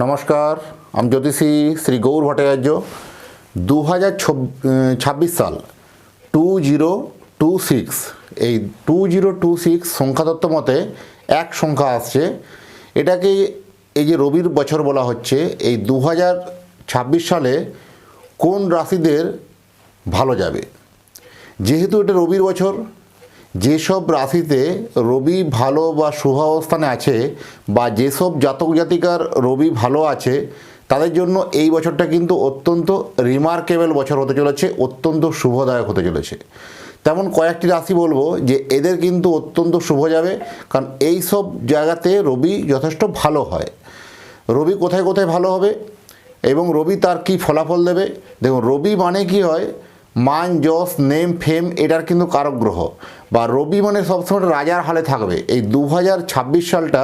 নমস্কার, আমি জ্যোতিষী শ্রী গৌর ভট্টাচার্য। দু হাজার ছাব্বিশ সাল, টু জিরো টু সিক্স। এই টু জিরো টু সিক্স সংখ্যাতত্ত্ব মতে এক সংখ্যা আসছে। এটাকে এই যে রবির বছর বলা হচ্ছে, এই দু হাজার ছাব্বিশ সালে কোন রাশিদের ভালো যাবে? যেহেতু এটা রবির বছর যেসব রাশিতে রবি ভালো বা শুভ অবস্থানে আছে বা যেসব জাতক জাতিকার রবি ভালো আছে, তাদের জন্য এই বছরটা কিন্তু অত্যন্ত রিমার্কেবল বছর হতে চলেছে, অত্যন্ত শুভদায়ক হতে চলেছে। তেমন কয়েকটি রাশি বলব যে এদের কিন্তু অত্যন্ত শুভ যাবে, কারণ এই সব জায়গাতে রবি যথেষ্ট ভালো হয়। রবি কোথায় কোথায় ভালো হবে এবং রবি তার কি ফলাফল দেবে? দেখুন, রবি মানে কি হয়? মান, যশ, নেম, ফেম এটার কিন্তু কারক গ্রহ। বা রবি মানে সবসময় রাজার হালে থাকবে। এই দু হাজার ছাব্বিশ সালটা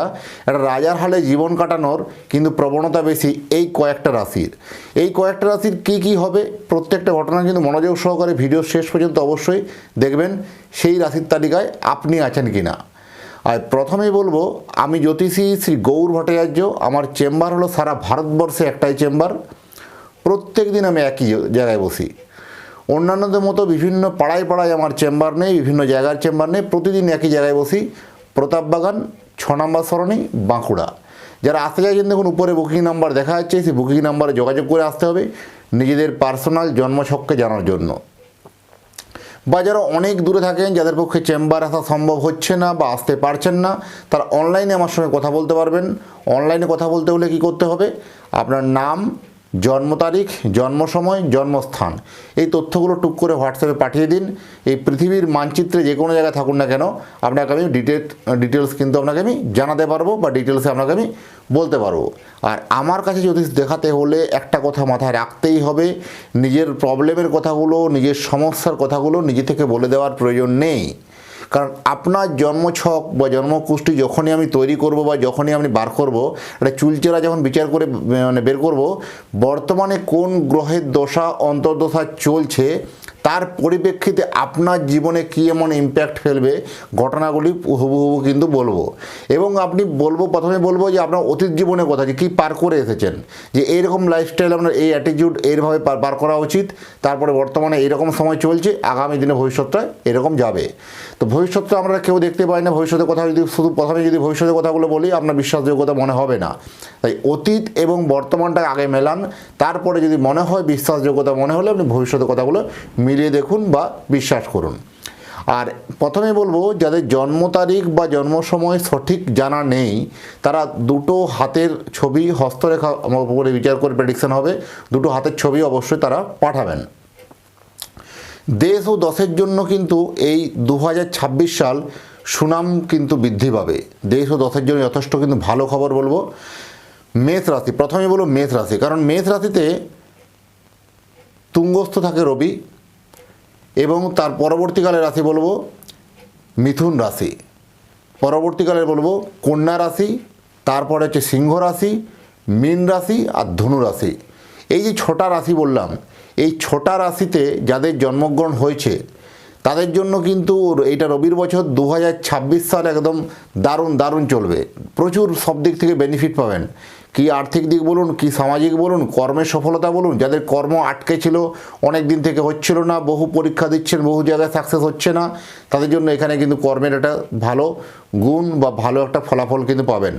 একটা রাজার হালে জীবন কাটানোর কিন্তু প্রবণতা বেশি এই কয়েকটা রাশির। এই কয়েকটা রাশির কি কি হবে? প্রত্যেকটা ঘটনা কিন্তু মনোযোগ সহকারে ভিডিও শেষ পর্যন্ত অবশ্যই দেখবেন। সেই রাশির তালিকায় আপনি আছেন কি না আর প্রথমেই বলব, আমি জ্যোতিষী শ্রী গৌর ভট্টাচার্য, আমার চেম্বার হলো সারা ভারতবর্ষে একটাই চেম্বার। প্রত্যেক দিন আমি একই জায়গায় বসি। অন্যান্যদের মতো বিভিন্ন পাড়ায় পাড়ায় আমার চেম্বার নেই, বিভিন্ন জায়গার চেম্বার নেই, প্রতিদিন একই জায়গায় বসি। প্রতাপবাগান ছ নম্বর সরণি, বাঁকুড়া। যারা আসতে চাইছেন দেখুন, উপরে বুকিং নাম্বার দেখা যাচ্ছে, সেই বুকিং নাম্বারে যোগাযোগ করে আসতে হবে নিজেদের পার্সোনাল জন্মছককে জানার জন্য। বা যারা অনেক দূরে থাকেন, যাদের পক্ষে চেম্বার আসা সম্ভব হচ্ছে না বা আসতে পারছেন না, তারা অনলাইনে আমার সঙ্গে কথা বলতে পারবেন। অনলাইনে কথা বলতে হলে কী করতে হবে? আপনার নাম জন্ম তারিখ, জন্ম সময়, জন্মস্থান। এই তথ্যগুলো টুক করে হোয়াটসঅ্যাপে পাঠিয়ে দিন। এই পৃথিবীর মানচিত্রে যে কোনো জায়গায় থাকুন না কেন, আপনাকে আমি ডিটেল, ডিটেলস কিন্তু আপনাকে আমি জানাতে পারব বা ডিটেলসে আপনাকে আমি বলতে পারব। আর আমার কাছে যদি দেখাতে হলে একটা কথা মাথায় রাখতেই হবে, নিজের প্রবলেমের কথাগুলো, নিজের সমস্যার কথাগুলো নিজে থেকে বলে দেওয়ার প্রয়োজন নেই। কারণ আপনার জন্মছক বা জন্মকুষ্টি যখনই আমি তৈরি করব বা যখনই আমি বার করব এটা চুলচেরা যখন বিচার করে মানে বের করব, বর্তমানে কোন গ্রহের দশা, অন্তর্দশা চলছে তার পরিপ্রেক্ষিতে আপনার জীবনে কী এমন ইম্প্যাক্ট ফেলবে, ঘটনাগুলি হুবহু কিন্তু বলব। এবং আপনি বলব, প্রথমে বলব যে আপনার অতীত জীবনে কথা, যে কী পার করে এসেছেন, যে এইরকম লাইফস্টাইল আপনার এই অ্যাটিটিউড এইভাবে পার করা উচিত, তারপরে বর্তমানে এইরকম সময় চলছে, আগামী দিনে ভবিষ্যৎটা এরকম যাবে। তো ভবিষ্যৎটা আমরা কেউ দেখতে পাই না, ভবিষ্যতের কথা যদি শুধু প্রথমে যদি ভবিষ্যতের কথাগুলো বলি, আপনার বিশ্বাসযোগ্যতা মনে হবে না। তাই অতীত এবং বর্তমানটা আগে মেলান, তারপরে যদি মনে হয় বিশ্বাসযোগ্যতা মনে হলে আপনি ভবিষ্যতের কথাগুলো মিলিয়ে দেখুন বা বিশ্বাস করুন। আর প্রথমে বলব, যাদের জন্ম তারিখ বা জন্ম সময় সঠিক জানা নেই, তারা দুটো হাতের ছবি হস্তরেখা আমার উপরে বিচার করে প্রেডিকশান হবে। দুটো হাতের ছবি অবশ্যই তারা পাঠাবেন। দেশ ও দশের জন্য কিন্তু এই দু হাজার ছাব্বিশ সাল সুনাম কিন্তু বৃদ্ধি পাবে। দেশ ও দশের জন্য যথেষ্ট কিন্তু ভালো খবর বলব। মেষ রাশি, প্রথমে বলব মেষ রাশি, কারণ মেষ রাশিতে তুঙ্গস্থ থাকে রবি। এবং তার পরবর্তীকালে রাশি বলব মিথুন রাশি। পরবর্তীকালে বলব কন্যা রাশি, তারপরে হচ্ছে সিংহ রাশি, মীন রাশি আর ধনু রাশি। এই যে ছটা রাশি বললাম, এই ছটা রাশিতে যাদের জন্মগ্রহণ হয়েছে, তাদের জন্য কিন্তু এইটা রবির বছর দু হাজার ছাব্বিশ সাল একদম দারুণ দারুণ চলবে। প্রচুর সব দিক থেকে বেনিফিট পাবেন। কি আর্থিক দিক বলুন, কি সামাজিক বলুন, কর্মের সফলতা বলুন, যাদের কর্ম আটকে ছিল, অনেক দিন থেকে হচ্ছিল না, বহু পরীক্ষা দিচ্ছেন, বহু জায়গায় সাকসেস হচ্ছে না, তাদের জন্য এখানে কিন্তু কর্মের একটা ভালো গুণ বা ভালো একটা ফলাফল কিন্তু পাবেন।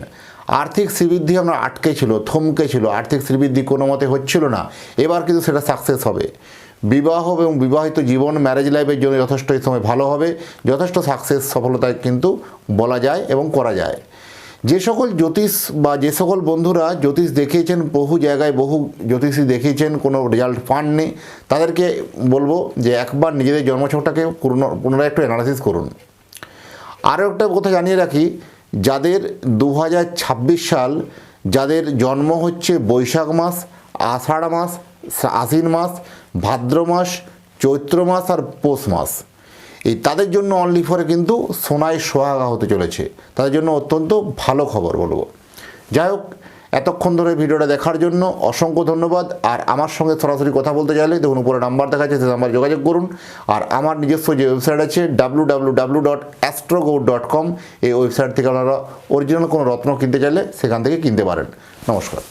আর্থিক শ্রীবৃদ্ধি আমরা আটকে ছিল, থমকে ছিল, আর্থিক শ্রীবৃদ্ধি কোনো মতে হচ্ছিল না, এবার কিন্তু সেটা সাকসেস হবে। বিবাহ এবং বিবাহিত জীবন ম্যারেজ লাইফের জন্য যথেষ্ট এই সময় ভালো হবে, যথেষ্ট সাকসেস সফলতা কিন্তু বলা যায় এবং করা যায়। যে সকল জ্যোতিষ বা যে সকল বন্ধুরা জ্যোতিষ দেখিয়েছেন, বহু জায়গায় বহু জ্যোতিষী দেখিয়েছেন, কোনো রেজাল্ট পাননি, তাদেরকে বলব যে একবার নিজেদের জন্মছকটাকে পুনর- পুনরায় একটু অ্যানালাইসিস করুন। আরও একটা কথা জানিয়ে রাখি, যাদের দু হাজার ছাব্বিশ সাল, যাদের জন্ম হচ্ছে বৈশাখ মাস, আষাঢ় মাস, আশ্বিন মাস, ভাদ্র মাস, চৈত্র মাস আর পৌষ মাস। এই তাদের জন্য অনলি ফরে কিন্তু সোনায় সোহাগা হতে চলেছে। তাদের জন্য অত্যন্ত ভালো খবর বলব। যাই হোক, এতক্ষণ ধরে ভিডিওটা দেখার জন্য অসংখ্য ধন্যবাদ। আর আমার সঙ্গে সরাসরি কথা বলতে চাইলে দেখুন, উপরে নাম্বার দেখা যাচ্ছে সেই নাম্বার যোগাযোগ করুন। আর আমার নিজস্ব যে ওয়েবসাইট আছে W W W dot Astrogo dot com এই ওয়েবসাইট থেকে আপনারা অরিজিনাল কোনো রত্ন কিনতে চাইলে সেখান থেকে কিনতে পারেন। নমস্কার।